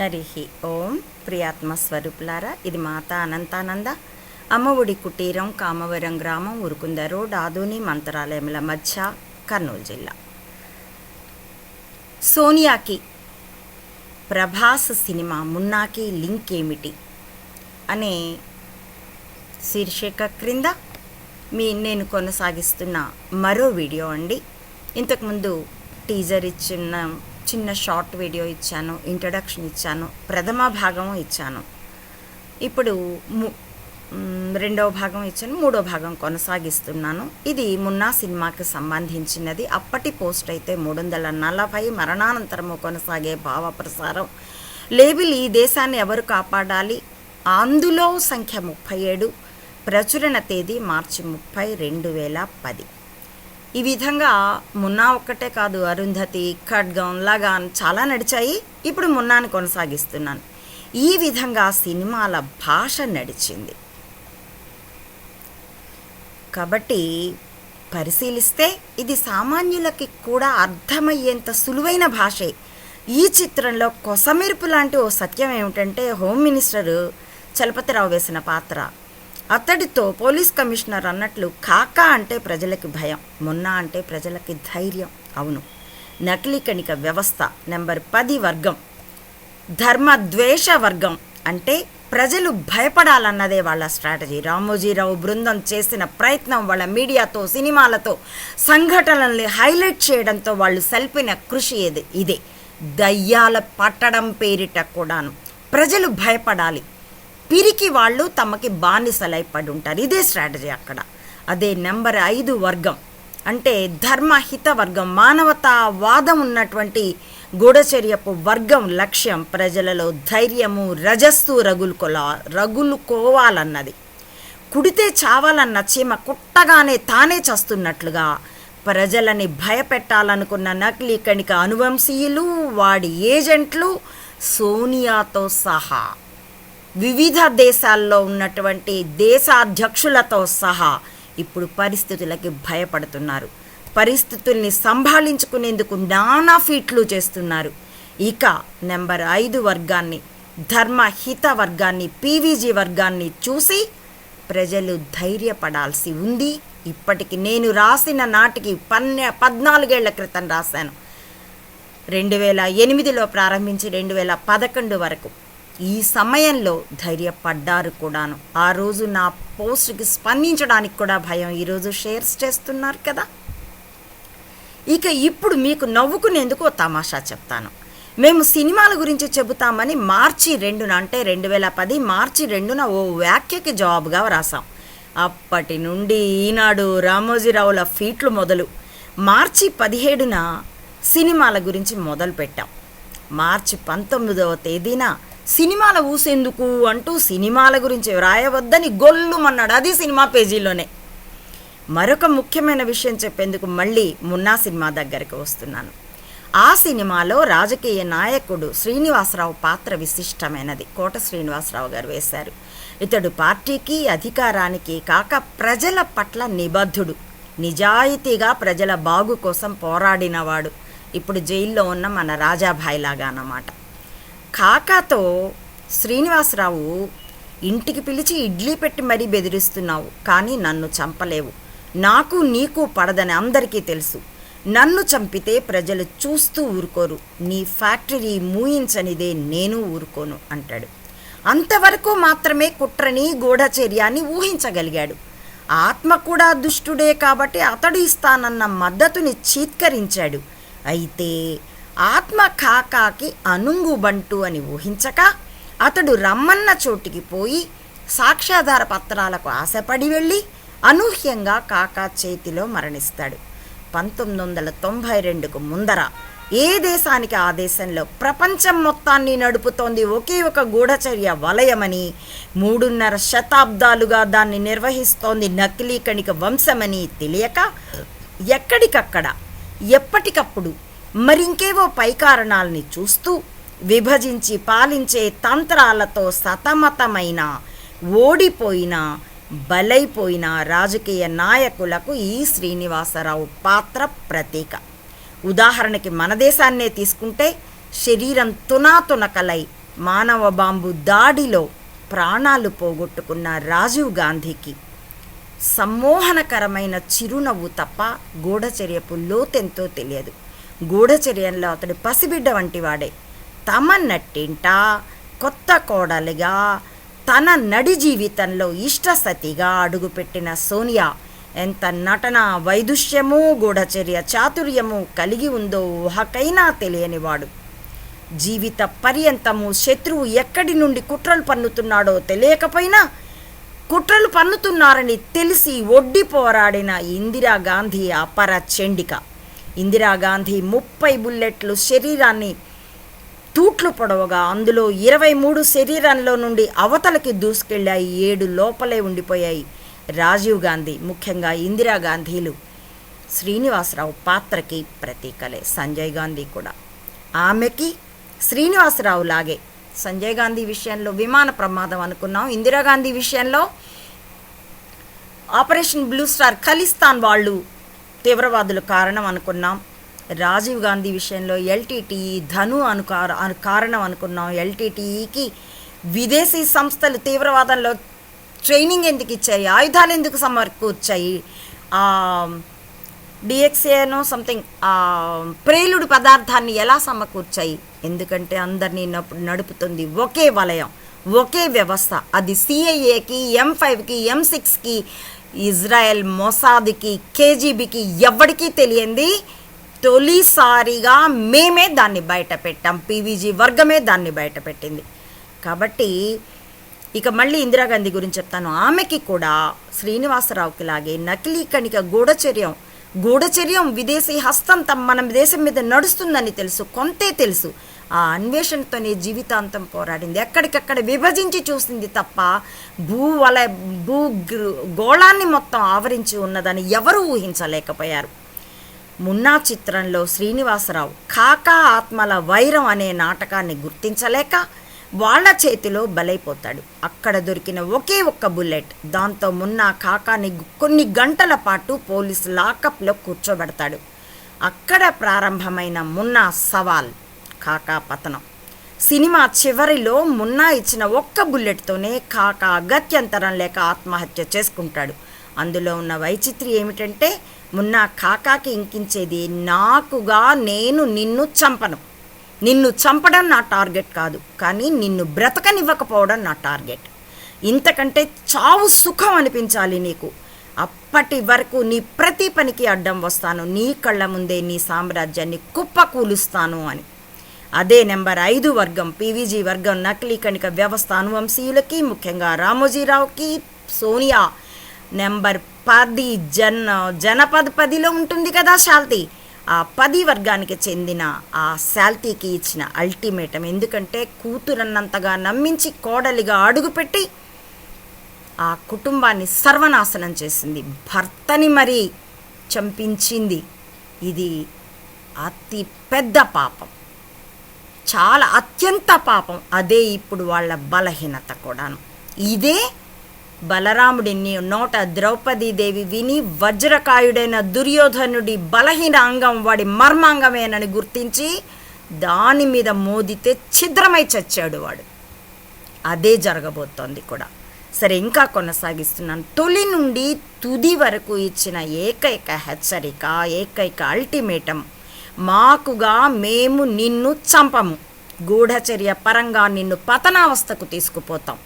హరి ఓం ప్రియాత్మ స్వరూపులారా ఇది మాత అనంతానంద. అమ్మఒడి కుటీరం కామవరం గ్రామం ఉరుకుంద రోడ్ ఆదోని మంత్రాలయముల మధ్య కర్నూలు జిల్లా. సోనియాకి ప్రభాస్ సినిమా మున్నాకి లింక్ ఏమిటి? అనే శీర్షిక క్రింద మీ నేను కొనసాగిస్తున్న మరో వీడియో అండి. ఇంతకుముందు టీజర్ ఇచ్చిన చిన్న షార్ట్ వీడియో ఇచ్చాను ఇంట్రడక్షన్ ఇచ్చాను ప్రథమ భాగం ఇచ్చాను. ఇప్పుడు ము- రెండవ భాగం ఇచ్చాను మూడో భాగం కొనసాగిస్తున్నాను. ఇది మున్నా సినిమాకి సంబంధించినది. అప్పటి పోస్ట్ అయితే మూడు వందల నలభై మరణానంతరము కొనసాగే భావ ప్రసారం లేబిల్ ఈ దేశాన్ని ఎవరు కాపాడాలి? అందులో సంఖ్య ముప్పై ఏడు ప్రచురణ తేదీ మార్చి ముప్పై రెండు వేల పది. ఈ విధంగా మున్నా ఒక్కటే కాదు అరుంధతి ఖడ్గం లగాన్ చాలా నడిచాయి. ఇప్పుడు మున్నాను కొనసాగిస్తున్నాను. ఈ విధంగా సినిమాల భాష నడిచింది. కాబట్టి పరిశీలిస్తే ఇది సామాన్యులకి కూడా అర్థమయ్యేంత సులువైన భాషే. ఈ చిత్రంలో కొసమెరుపు లాంటి ఓ సత్యం ఏమిటంటే హోమ్ మినిస్టర్ చలపతిరావు వేసిన పాత్ర. అతడితో పోలీస్ కమిషనర్ అన్నట్లు కాకా అంటే ప్రజలకి భయం మొన్న అంటే ప్రజలకి ధైర్యం. అవును. నకిలీ కణిక వ్యవస్థ నెంబర్ పది వర్గం. ధర్మ ద్వేష వర్గం అంటే ప్రజలు భయపడాలన్నదే వాళ్ళ స్ట్రాటజీ. రామోజీరావు బృందం చేసిన ప్రయత్నం వాళ్ళ మీడియాతో సినిమాలతో సంఘటనల్ని హైలైట్ చేయడంతో వాళ్ళు సల్పిన కృషి ఇది ఇదే. దయ్యాల పట్టడం పేరిట కూడాను. ప్రజలు భయపడాలి. పిరికి వాళ్ళు తమకి బానిసలైపడి ఉంటారు ఇదే స్ట్రాటజీ అక్కడ. అదే నెంబర్ ఐదు వర్గం. అంటే ధర్మహిత వర్గం. మానవతావాదం ఉన్నటువంటి గూఢచర్యపు వర్గం లక్ష్యం ప్రజలలో ధైర్యము రజస్సు రగులుకోలా రగులుకోవాలన్నది. కుడితే చావాలన్న చీమ కుట్టగానే తానే చస్తున్నట్లుగా ప్రజలని భయపెట్టాలనుకున్న నకిలీ కణిక అనువంశీయులు వాడి ఏజెంట్లు సోనియాతో సహా. వివిధ దేశాల్లో ఉన్నటువంటి దేశాధ్యక్షులతో సహా ఇప్పుడు పరిస్థితులకి భయపడుతున్నారు. పరిస్థితుల్ని సంభాళించుకునేందుకు నానా ఫీట్లు చేస్తున్నారు. ఇక నెంబర్ ఐదు వర్గాన్ని ధర్మహిత వర్గాన్ని పీవీజీ వర్గాన్ని చూసి ప్రజలు ధైర్యపడాల్సి ఉంది. ఇప్పటికి నేను రాసిన నాటికి పన్నె పద్నాలుగేళ్ళ క్రితం రాశాను. రెండు వేల ఎనిమిదిలో ప్రారంభించి రెండు వేల పదకొండు వరకు ఈ సమయంలో ధైర్యపడ్డారు కూడాను. ఆ రోజు నా పోస్ట్కి స్పందించడానికి కూడా భయం. ఈరోజు షేర్స్ చేస్తున్నారు కదా. ఇక ఇప్పుడు మీకు నవ్వుకునేందుకు ఓ తమాషా చెప్తాను. మేము సినిమాల గురించి చెబుతామని మార్చి రెండున అంటే రెండు వేల పది మార్చి రెండున ఓ వ్యాఖ్యకి జవాబుగా రాసాం అప్పటి నుండి ఈనాడు రామోజీరావుల ఫీట్లు మొదలు. మార్చి పదిహేడున సినిమాల గురించి మొదలు పెట్టాం మార్చి పంతొమ్మిదవ తేదీన సినిమాల ఊసేందుకు అంటూ సినిమాల గురించి వ్రాయవద్దని గొల్లుమన్నాడు. అది సినిమా పేజీలోనే మరొక ముఖ్యమైన విషయం చెప్పేందుకు మళ్ళీ మున్నా సినిమా దగ్గరికి వస్తున్నాను. ఆ సినిమాలో రాజకీయ నాయకుడు శ్రీనివాసరావు పాత్ర విశిష్టమైనది. కోట శ్రీనివాసరావు గారు వేశారు. ఇతడు పార్టీకి అధికారానికి కాక ప్రజల పట్ల నిబద్ధుడు. నిజాయితీగా ప్రజల బాగు కోసం పోరాడినవాడు. ఇప్పుడు జైల్లో ఉన్న మన రాజాభాయ్ లాగా అన్నమాట. కాకాతో శ్రీనివాసరావు ఇంటికి పిలిచి ఇడ్లీ పెట్టి మరీ బెదిరిస్తున్నావు కానీ నన్ను చంపలేవు. నాకు నీకు పడదని అందరికీ తెలుసు. నన్ను చంపితే ప్రజలు చూస్తూ ఊరుకోరు. నీ ఫ్యాక్టరీ మూయించనిదే నేను ఊరుకోను అంటాడు. అంతవరకు మాత్రమే కుట్రని గూఢచర్యాన్ని ఊహించగలిగాడు. ఆత్మ కూడా దుష్టుడే కాబట్టి అతడు ఇస్తానన్న మద్దతుని చీత్కరించాడు. అయితే ఆత్మ కాకాకి అనుంగుబంటు అని ఊహించక అతడు రమ్మన్న చోటికి పోయి సాక్ష్యాధార పత్రాలకు ఆశపడి వెళ్ళి అనూహ్యంగా కాకా చేతిలో మరణిస్తాడు. పంతొమ్మిది వందల తొంభై రెండుకు ముందర ఏ దేశానికి ఆ దేశంలో ప్రపంచం మొత్తాన్ని నడుపుతోంది ఒకే ఒక గూఢచర్య వలయమని మూడున్నర శతాబ్దాలుగా దాన్ని నిర్వహిస్తోంది నకిలీ కణిక వంశమని తెలియక ఎక్కడికక్కడ ఎప్పటికప్పుడు మరింకేవో పై కారణాలని చూస్తూ విభజించి పాలించే తంత్రాలతో సతమతమైన ఓడిపోయిన బలైపోయిన రాజకీయ నాయకులకు ఈ శ్రీనివాసరావు పాత్ర ప్రతీక. ఉదాహరణకి మన దేశాన్నే తీసుకుంటే శరీరం తునాతునకలై మానవ బాంబు దాడిలో ప్రాణాలు పోగొట్టుకున్న రాజీవ్ గాంధీకి సమ్మోహనకరమైన చిరునవ్వు తప్ప గూఢచర్యపు లోతెంతో తెలియదు. గూఢచర్యంలో అతడు పసిబిడ్డ వంటి వాడే తమ నట్టింట కొత్త కోడలిగా తన నడి జీవితంలో ఇష్టసతిగా అడుగుపెట్టిన సోనియా ఎంత నటన వైదుష్యము గూఢచర్య చాతుర్యము కలిగి ఉందో ఊహకైనా తెలియనివాడు. జీవిత పర్యంతము శత్రువు ఎక్కడి నుండి కుట్రలు పన్నుతున్నాడో తెలియకపోయినా కుట్రలు పన్నుతున్నారని తెలిసి ఒడ్డి పోరాడిన ఇందిరాగాంధీ అపర చెండిక. ఇందిరాగాంధీ ముప్పై బుల్లెట్లు శరీరాన్ని తూట్లు పొడవగా అందులో ఇరవై మూడు శరీరంలో నుండి అవతలకి దూసుకెళ్ళాయి ఏడు లోపలే ఉండిపోయాయి. రాజీవ్ గాంధీ ముఖ్యంగా ఇందిరాగాంధీలు. శ్రీనివాసరావు పాత్రకి ప్రతీకలే సంజయ్ గాంధీ కూడా. ఆమెకి శ్రీనివాసరావు లాగే సంజయ్ గాంధీ విషయంలో విమాన ప్రమాదం అనుకున్నాం. ఇందిరాగాంధీ విషయంలో ఆపరేషన్ బ్లూ స్టార్ ఖలిస్తాన్ వాళ్ళు తీవ్రవాదులు కారణం అనుకున్నాం. రాజీవ్ గాంధీ విషయంలో ఎల్టీటీఈ ధను అను అను కారణం అనుకున్నాం. ఎల్టీటీఈకి విదేశీ సంస్థలు తీవ్రవాదంలో ట్రైనింగ్ ఎందుకు ఇచ్చాయి? ఆయుధాలు ఎందుకు సమకూర్చాయి? డిఎక్సేనో సంథింగ్ ప్రేలుడు పదార్థాన్ని ఎలా సమకూర్చాయి? ఎందుకంటే అందరినీ నడుపుతుంది ఒకే వలయం ఒకే వ్యవస్థ. అది సిఐఏకి ఎం ఫైవ్కి ఎం సిక్స్కి ఇజ్రాయెల్ మొసాద్కి కేజీబీకి ఎవరికీ తెలియంది. తొలిసారిగా మేమే దాన్ని బయట పెట్టాం పీవీజీ వర్గమే దాన్ని బయట పెట్టింది కాబట్టి ఇక మళ్ళీ ఇందిరాగాంధీ గురించి చెప్తాను. ఆమెకి కూడా శ్రీనివాసరావుకి లాగే నకిలీ కణిక గూఢచర్యం గూఢచర్యం విదేశీ హస్తం తమ మన దేశం మీద నడుస్తుందని తెలుసు కొంతే తెలుసు. ఆ అన్వేషణతోనే జీవితాంతం పోరాడింది. ఎక్కడికక్కడ విభజించి చూసింది తప్ప భూ వల భూ గోళాన్ని మొత్తం ఆవరించి ఉన్నదని ఎవరూ ఊహించలేకపోయారు. మున్నా చిత్రంలో శ్రీనివాసరావు కాకా ఆత్మల వైరం అనే నాటకాన్ని గుర్తించలేక వాళ్ళ చేతిలో బలైపోతాడు. అక్కడ దొరికిన ఒకే ఒక్క బుల్లెట్. దాంతో మున్నా కాకాని కొన్ని గంటల పాటు పోలీసు లాకప్లో కూర్చోబెడతాడు. అక్కడ ప్రారంభమైన మున్నా సవాల్. కాకా పతనం సినిమా చివరిలో మున్నా ఇచ్చిన ఒక్క బుల్లెట్తోనే కాకా అగత్యంతరం లేక ఆత్మహత్య చేసుకుంటాడు. అందులో ఉన్న వైచిత్రి ఏమిటంటే మున్నా కాకాకి ఇంకించేది నాకుగా నేను నిన్ను చంపను. నిన్ను చంపడం నా టార్గెట్ కాదు కానీ నిన్ను బ్రతకనివ్వకపోవడం నా టార్గెట్. ఇంతకంటే చావు సుఖం అనిపించాలి నీకు. అప్పటి వరకు నీ ప్రతి పనికి అడ్డం వస్తాను నీ కళ్ళ ముందే నీ సామ్రాజ్యాన్ని కుప్పకూలుస్తాను అని. అదే నెంబర్ ఐదు వర్గం పీవీజీ వర్గం నకిలీ కణిక వ్యవస్థ అనువంశీయులకి ముఖ్యంగా రామోజీరావుకి సోనియా. నెంబర్ పది జన్ జనపద పదిలో ఉంటుంది కదా శాల్తీ. ఆ పది వర్గానికి చెందిన ఆ శాల్తీకి ఇచ్చిన అల్టిమేటం. ఎందుకంటే కూతురన్నంతగా నమ్మించి కోడలిగా అడుగుపెట్టి ఆ కుటుంబాన్ని సర్వనాశనం చేసింది. భర్తని మరీ చంపించింది. ఇది అతి పెద్ద పాపం. చాలా అత్యంత పాపం. అదే ఇప్పుడు వాళ్ళ బలహీనత కూడాను. ఇదే బలరాముడి నోట ద్రౌపదీదేవి విని వజ్రకాయుడైన దుర్యోధనుడి బలహీన అంగం వాడి మర్మాంగమేనని గుర్తించి దాని మీద మోదితే ఛిద్రమై చచ్చాడు వాడు. అదే జరగబోతోంది కూడా. సరే ఇంకా కొనసాగిస్తున్నాను. తొలి నుండి తుది వరకు ఇచ్చిన ఏకైక హెచ్చరిక ఏకైక అల్టిమేటం మాకుగా మేము నిన్ను చంపము. గూఢచర్య పరంగా నిన్ను పతనావస్థకు తీసుకుపోతాం.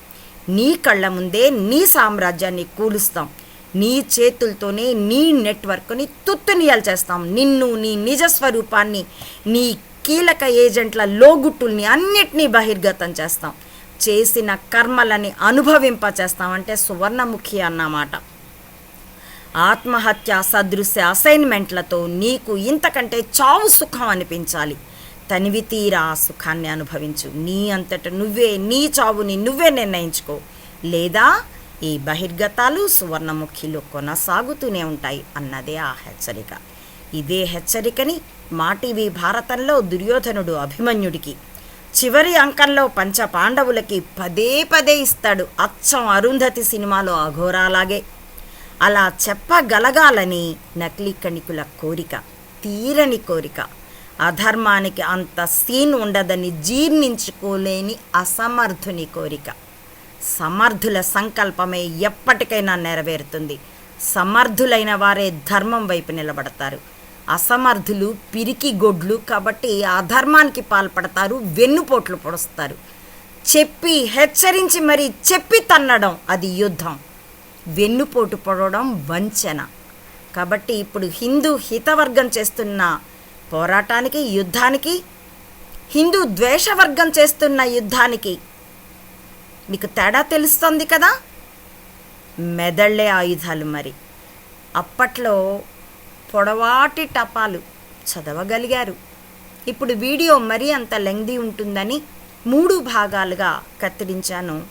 నీ కళ్ళ ముందే నీ సామ్రాజ్యాన్ని కూలుస్తాం. నీ చేతులతోనే నీ నెట్వర్క్ని తుత్తునియలు చేస్తాం. నిన్ను నీ నిజ స్వరూపాన్ని నీ కీలక ఏజెంట్ల లోగుట్టుల్ని అన్నిటినీ బహిర్గతం చేస్తాం. చేసిన కర్మలని అనుభవింప చేస్తామంటే సువర్ణముఖి అన్నమాట. ఆత్మహత్య సదృశ్య అసైన్మెంట్లతో నీకు ఇంతకంటే చావు సుఖం అనిపించాలి. తనివి తీరా సుఖాన్ని అనుభవించు. నీ అంతట నువ్వే నీ చావుని నువ్వే నిర్ణయించుకో. లేదా ఈ బహిర్గతాలు సువర్ణముఖిలో కొనసాగుతూనే ఉంటాయి అన్నదే ఆ హెచ్చరిక. ఇదే హెచ్చరికని మాటీవీ భారతంలో దుర్యోధనుడు అభిమన్యుడికి చివరి అంకంలో పంచ పాండవులకి పదే పదే ఇస్తాడు. అచ్చం అరుంధతి సినిమాలో అఘోరాలాగే. అలా చెప్పగలగాలని నకిలీ కణికుల కోరిక తీరని కోరిక. అధర్మానికి అంత సీన్ ఉండదని జీర్ణించుకోలేని అసమర్థుని కోరిక. సమర్థుల సంకల్పమే ఎప్పటికైనా నెరవేరుతుంది. సమర్థులైన వారే ధర్మం వైపు నిలబడతారు. అసమర్థులు పిరికి గొడ్లు కాబట్టి అధర్మానికి పాల్పడతారు వెన్నుపోట్లు పొడుస్తారు. చెప్పి హెచ్చరించి మరి చెప్పి తన్నడం అది యుద్ధం. వెన్నుపోటు పడడం వంచన. కాబట్టి ఇప్పుడు హిందూ హితవర్గం చేస్తున్న పోరాటానికి యుద్ధానికి హిందూ ద్వేషవర్గం చేస్తున్న యుద్ధానికి మీకు తేడా తెలుస్తుంది కదా? మెదళ్ళే ఆయుధాలు మరి. అప్పట్లో పొడవాటి టపాలు చదవగలిగారు. ఇప్పుడు వీడియో మరీ అంత లెంగ్దీ ఉంటుందని మూడు భాగాలుగా కత్తిరించాను.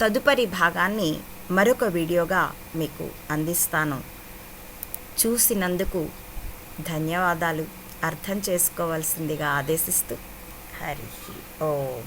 తదుపరి భాగాన్ని మరొక వీడియోగా మీకు అందిస్తాను. చూసినందుకు ధన్యవాదాలు. అర్థం చేసుకోవాల్సిందిగా ఆదేశిస్తూ. హరి ఓం.